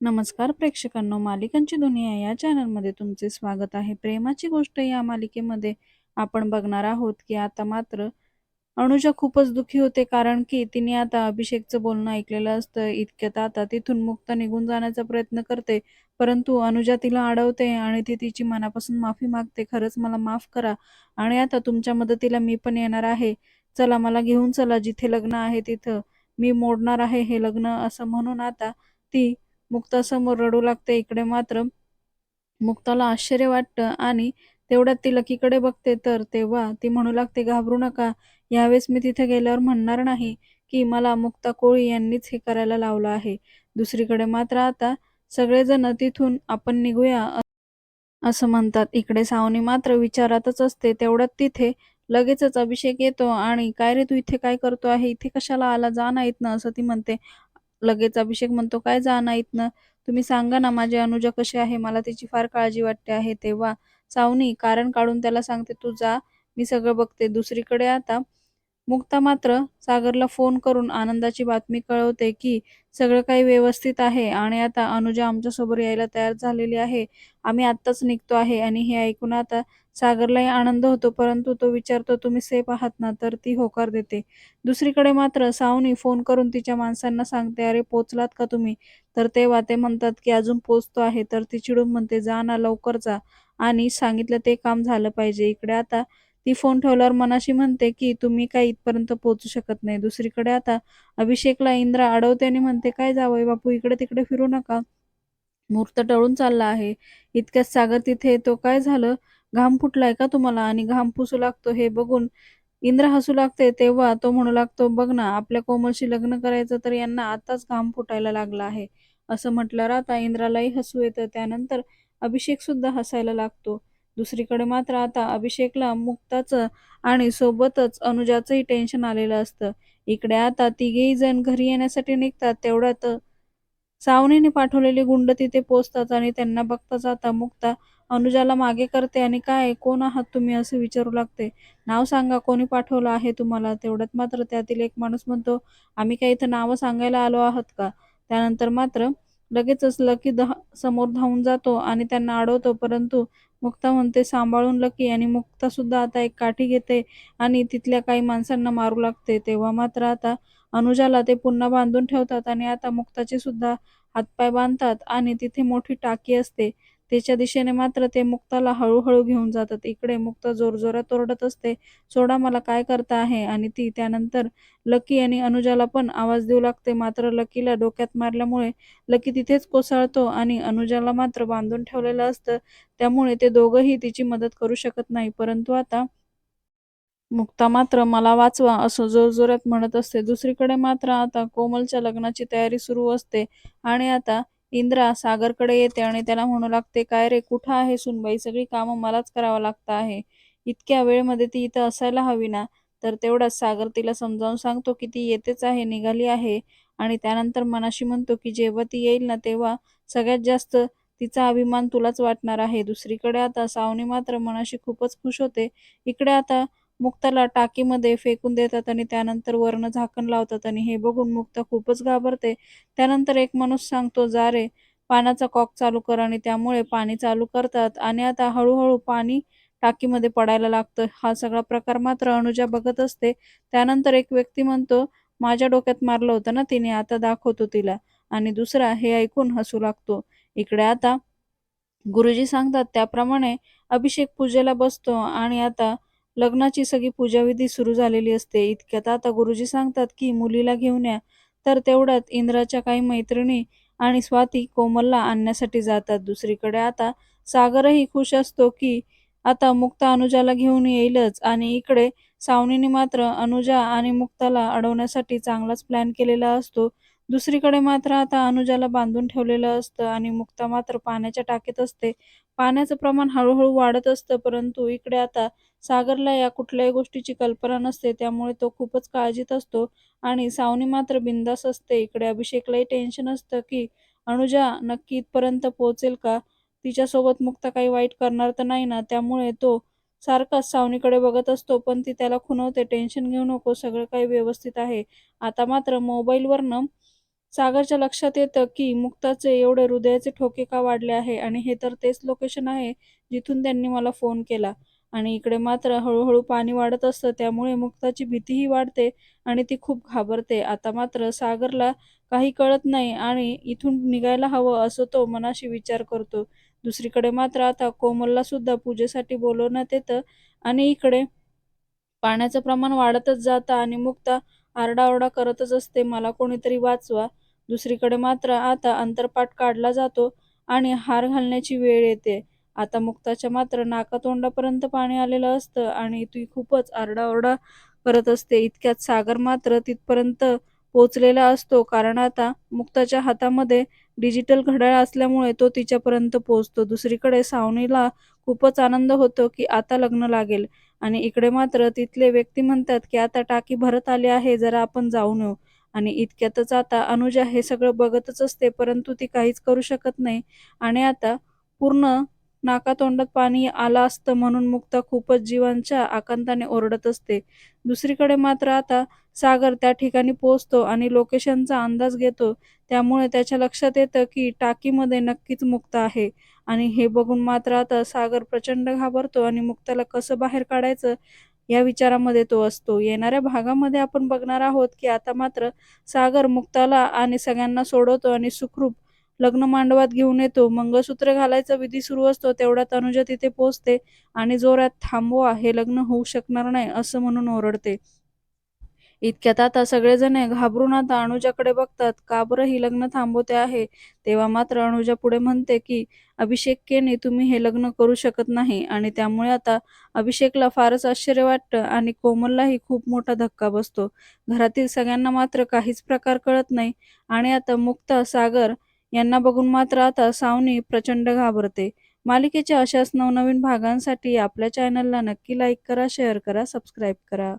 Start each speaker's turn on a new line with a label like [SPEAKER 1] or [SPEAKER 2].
[SPEAKER 1] नमस्कार प्रेक्षकांनो मालिकांची दुनिया या चॅनलमध्ये तुमचे स्वागत आहे. प्रेमाची गोष्ट या मालिकेमध्ये आपण बघणार आहोत की आता मात्र अनुजा खूपच दुखी होते कारण की तिने आता अभिषेकचं बोलणं ऐकलेलं असतं. इतक्यात आता तिथून मुक्त निघून जाण्याचा प्रयत्न करते. परंतु अनुजा तिला अडवते आणि ती तिची मनापासून माफी मागते. खरंच मला माफ करा आणि आता तुमच्या मदतीला मी पण येणार आहे. चला मला घेऊन चला जिथे लग्न आहे तिथं. मी मोडणार आहे हे लग्न असं म्हणून आता ती मुक्तासमोर रडू लागते इकडे मात्र. मुक्ताला आश्चर्य वाटतं आणि तेवढ्यात ती लकीकडे बघते. तर तेव्हा ती म्हणू लागते घाबरू नका. यावेळेस मी तिथे गेल्यावर म्हणणार नाही की मला मुक्ता कोळी यांनीच हे करायला लावलं आहे. दुसरीकडे मात्र आता सगळेजण तिथून आपण निघूया असं म्हणतात. इकडे सावनी मात्र विचारातच असते. तेवढ्यात तिथे लगेचच अभिषेक येतो आणि काय रे तू इथे काय करतो आहे? इथे कशाला आला? जा ना ना असं ती म्हणते. लगेच अभिषेक म्हणतो काय जा ना तुम्ही सांगा ना माझी अनुजा कशी आहे? मला तिची फार काळजी वाटते आहे तेव्हा. सावनी कारण काढून त्याला सांगते तू जा. मी सगळं बघते. दुसरीकडे आता मुक्ता मात्र सागरला फोन करून आनंदाची बातमी कळवते की सगळं काही व्यवस्थित आहे आणि आता अनुजा आमच्यासोबत यायला तयार झालेली आहे. आम्ही आत्ताच निघतो आहे आणि हे ऐकून आता सागरलाही आनंद होतो परंतु तो विचारतो तुम्ही सेफ आहात ना? तर ती होकार देते. दुसरीकडे मात्र सावनी फोन करून तिच्या माणसांना सांगते अरे पोचलात का तुम्ही? तर तेव्हा ते म्हणतात की अजून पोचतो आहे. तर ती चिडून म्हणते जा ना लवकर जा. आणि सांगितलं ते काम झालं पाहिजे. इकडे आता ती फोन ठेवल्यावर मनाशी म्हणते की तुम्ही काय इथपर्यंत पोहोचू शकत नाही. दुसरीकडे आता अभिषेकला इंद्रा अडवते आणि म्हणते काय जावंय बापू इकडे तिकडे फिरू नका. मुहूर्त टळून चालला आहे. इतक्याच सागर तिथे तो काय झालं? घाम फुटलाय का तुम्हाला? आणि घाम पुसू लागतो. हे बघून इंद्र हसू लागते. तेव्हा तो म्हणू लागतो बघ ना आपल्या कोमलशी लग्न करायचं तर यांना आताच घाम फुटायला लागला आहे. असं म्हटल्यावर आता इंद्रालाही हसू येतं. त्यानंतर अभिषेक सुद्धा हसायला लागतो. दुसरीकडे मात्र आता अभिषेकला मुक्ताचं आणि सोबतच अनुजाचंही टेन्शन आलेलं असतं. इकडे आता तिघेही जण घरी येण्यासाठी निघतात तेवढ्यात सावनीने पाठवलेली गुंड तिथे पोचतात आणि त्यांना बघताच आता मुक्ता अनुजाला मागे करते आणि काय कोण आहात तुम्ही असे विचारू लागते. नाव सांगा कोणी पाठवलं आहे तुम्हाला? तेवढ्यात मात्र त्यातील एक माणूस म्हणतो आम्ही काय इथं नावं सांगायला आलो आहात का? त्यानंतर मात्र लगेचच लकी धा समोर धावून जातो आणि त्यांना अडवतो परंतु मुक्ता म्हणते सांभाळून लकी आणि मुक्ता सुद्धा आता एक काठी घेते आणि तिथल्या काही माणसांना मारू लागते. तेव्हा मात्र आता अनुजाला ते पुन्हा बांधून ठेवतात आणि आता मुक्ताचे सुद्धा हातपाय बांधतात आणि तिथे मोठी टाकी असते. त्याच्या दिशेने मात्र ते मुक्ताला हळूहळू घेऊन जातात. इकडे मुक्त जोरजोरात ओरडत असते सोडा मला काय करता आहे? आणि ती त्यानंतर लकी आणि अनुजाला पण आवाज देऊ लागते. मात्र लकीला डोक्यात मारल्यामुळे लकी तिथेच कोसळतो आणि अनुजाला मात्र बांधून ठेवलेलं असतं. त्यामुळे ते दोघंही तिची मदत करू शकत नाही. परंतु आता मुक्ता मात्र मला वाचवा असं जोरजोरात म्हणत असते. दुसरीकडे मात्र आता कोमलच्या लग्नाची तयारी सुरू असते आणि आता इंद्रा सागरकडे येते आणि त्याला म्हणू लागते काय रे कुठं आहे सुनबाई? सगळी कामं मलाच करावं लागतं आहे. इतक्या वेळमध्ये ती इथं असायला हवी ना? तर तेवढाच सागर तिला समजावून सांगतो की ती येतेच आहे निघाली आहे. आणि त्यानंतर मनाशी म्हणतो की जेव्हा ती येईल ना तेव्हा सगळ्यात जास्त तिचा अभिमान तुलाच वाटणार आहे. दुसरीकडे आता सावनी मात्र मनाशी खूपच खुश होते. इकडे आता मुक्ताला टाकीमध्ये फेकून देतात आणि त्यानंतर वर्ण झाकण लावतात आणि हे बघून मुक्ता खूपच घाबरते. त्यानंतर एक माणूस सांगतो जा रे पाण्याचा कॉक चालू कर आणि त्यामुळे पाणी चालू करतात आणि आता हळूहळू पाणी टाकीमध्ये पडायला लागतं. हा सगळा प्रकार मात्र अनुजा बघत असते. त्यानंतर एक व्यक्ती म्हणतो माझ्या डोक्यात मारलं होतं ना तिने आता दाखवतो तिला. आणि दुसरा हे ऐकून हसू लागतो. इकडे आता गुरुजी सांगतात त्याप्रमाणे अभिषेक पूजेला बसतो आणि आता लग्नाची सगळी पूजाविधी सुरू झालेली असते. इतक्यात आता गुरुजी सांगतात की मुलीला घेऊन या. तर तेवढ्यात इंद्राच्या काही मैत्रिणी आणि स्वाती कोमलला आणण्यासाठी जातात. दुसरीकडे आता सागरही खुश असतो की आता मुक्ता अनुजाला घेऊन येईलच आणि इकडे सावनीने मात्र अनुजा आणि मुक्ताला अडवण्यासाठी चांगलाच प्लॅन केलेला असतो. दुसरीकडे मात्र आता अनुजाला बांधून ठेवलेलं असतं आणि मुक्ता मात्र पाण्याच्या टाकीत असते. पाण्याचं प्रमाण हळूहळू वाढत असतं परंतु इकडे आता सागरला या कुठल्याही गोष्टीची कल्पना नसते त्यामुळे तो खूपच काळजीत असतो. आणि सावनी मात्र बिंदास असते. इकडे अभिषेकलाही टेन्शन असतं की अनुजा नक्की इथपर्यंत पोहोचेल का? तिच्यासोबत मुक्ता काही वाईट करणार तर नाही ना? त्यामुळे तो सारखाच सावनीकडे बघत असतो पण ती त्याला खुनवते टेन्शन घेऊ नको सगळं काही व्यवस्थित आहे. आता मात्र मोबाईलवरनं सागरच्या लक्षात येतं की मुक्ताचे एवढे हृदयाचे ठोके का वाढले आहे? आणि हे तर तेच लोकेशन आहे जिथून त्यांनी मला फोन केला. आणि इकडे मात्र हळूहळू पाणी वाढत असतं त्यामुळे मुक्ताची भीतीही वाढते आणि ती खूप घाबरते. आता मात्र सागरला काही कळत नाही आणि इथून निघायला हवं असं तो मनाशी विचार करतो. दुसरीकडे मात्र आता कोमलला सुद्धा पूजेसाठी बोलवण्यात येतं आणि इकडे पाण्याचं प्रमाण वाढतच जातं आणि मुक्ता आरडाओरडा करतच असते मला कोणीतरी वाचवा. दुसरीकडे मात्र आता अंतरपाठ काढला जातो आणि हार घालण्याची वेळ येते. आता मुक्ताच्या मात्र नाकातोंडापर्यंत पाणी आलेलं असतं आणि ती खूपच आरडाओरडा करत असते. इतक्यात सागर मात्र तिथपर्यंत पोचलेला असतो. कारण आता मुक्ताच्या हातामध्ये डिजिटल घड्याळ असल्यामुळे तो तिच्यापर्यंत पोहोचतो. दुसरीकडे सावनीला खूपच आनंद होतो की आता लग्न लागेल. आणि इकडे मात्र तिथले व्यक्ती म्हणतात की आता टाकी भरत आली आहे जरा आपण जाऊन येऊ. आणि इतक्यातच आता अनुजा हे सगळं बघतच असते परंतु ती काहीच करू शकत नाही. आणि आता पूर्ण नाकातोंडात पाणी आलं असतं म्हणून मुक्ता खूपच जीवांच्या आकांताने ओरडत असते. दुसरीकडे मात्र आता सागर त्या ठिकाणी पोहोचतो आणि लोकेशनचा अंदाज घेतो. त्यामुळे त्याच्या लक्षात येतं की टाकीमध्ये नक्कीच मुक्ता आहे. आणि हे बघून मात्र आता सागर प्रचंड घाबरतो आणि मुक्ताला कसं बाहेर काढायचं या विचारामध्ये तो असतो. येणाऱ्या भागामध्ये आपण बघणार आहोत की आता मात्र सागर मुक्ताला आणि सगळ्यांना सोडवतो आणि सुखरूप लग्न मांडवात घेऊन येतो. मंगळसूत्र घालायचा विधी सुरू असतो. तेवढ्यात अनुजा तिथे पोहोचते आणि जोरात थांबवा हे लग्न होऊ शकणार नाही असं म्हणून ओरडते. इतक्यात आता सगळेजण घाबरून आता अनुजाकडे बघतात. का बरं ही लग्न थांबवते आहे? तेव्हा मात्र अनुजा पुढे म्हणते की अभिषेक केने तुम्ही हे लग्न करू शकत नाही आणि त्यामुळे आता अभिषेकला फारच आश्चर्य वाटतं आणि कोमललाही खूप मोठा धक्का बसतो. घरातील सगळ्यांना मात्र काहीच प्रकार कळत नाही आणि आता मुक्ता सागर यांना बघून मात्र आता सावनी प्रचंड घाबरते. मालिकेच्या अशाच नवनवीन भागांसाठी आपल्या चॅनलला नक्की लाईक करा शेअर करा सबस्क्राईब करा.